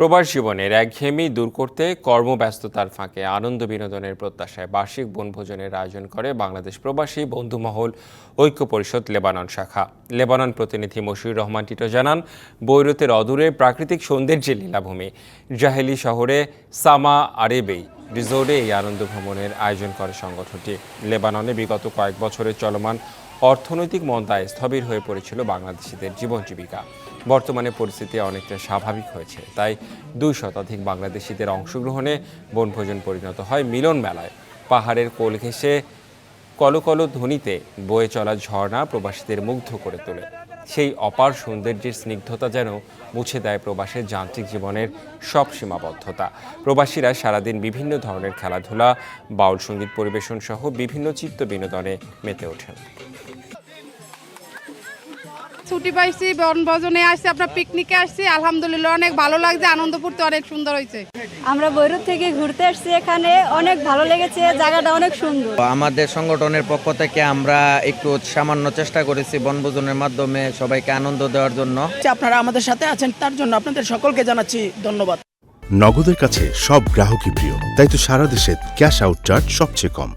প্রবাস জীবনের একঘেয়েমি দূর করতে কর্মব্যস্ততার ফাঁকে আনন্দ বিনোদনের প্রত্যাশায় বার্ষিক বনভোজনের আয়োজন করে বাংলাদেশ প্রবাসী বন্ধুমহল ঐক্য পরিষদ লেবানন শাখা। লেবানন প্রতিনিধি মশিউর রহমান টিটো জানান, বৈরুতের অদূরে প্রাকৃতিক সৌন্দর্যের লীলাভূমি। জাহেলি শহরে সামা আরেবেই রিজোর্টে এই আনন্দ ভ্রমণের আয়োজন করে সংগঠনটি। লেবাননে বিগত কয়েক বছরের চলমান অর্থনৈতিক মন্দায় স্থবির হয়ে পড়েছিল বাংলাদেশিদের জীবন জীবিকা। বর্তমানে পরিস্থিতি অনেকটা স্বাভাবিক হয়েছে, তাই দুই শতাধিক বাংলাদেশিদের অংশগ্রহণে বনভোজন পরিণত হয় মিলন মেলায়। পাহাড়ের কোল ঘেঁষে কলকল ধ্বনিতে বয়ে চলা ঝর্ণা প্রবাসীদের মুগ্ধ করে তোলে। সেই অপার সৌন্দর্যের স্নিগ্ধতা যেন মুছে দেয় প্রবাসের যান্ত্রিক জীবনের সব সীমাবদ্ধতা। প্রবাসীরা সারাদিন বিভিন্ন ধরনের খেলাধুলা, বাউল সংগীত পরিবেশন সহ বিভিন্ন চিত্ত বিনোদনে মেতে ওঠেন। ছুটি পাইছি বনভোজনে আসছি আপনার পিকনিকে আসছি। আলহামদুলিল্লাহ অনেক ভালো লাগছে আনন্দ ফুর্তি অনেক সুন্দর হয়েছে। আমরা বৈরুত থেকে ঘুরতে আসছি এখানে অনেক ভালো লেগেছে জায়গাটা অনেক সুন্দর। আমাদের সংগঠনের পক্ষ থেকে আমরা একটু সামান্য চেষ্টা করেছি বনভোজনের মাধ্যমে সবাইকে আনন্দ দেওয়ার জন্য। যে আপনারা আমাদের সাথে আছেন তার জন্য আপনাদের সকলকে জানাচ্ছি ধন্যবাদ। নগদের কাছে সব গ্রাহকই প্রিয় তাই তো সারা দেশে ক্যাশ আউট চার্জ সবচেয়ে কম।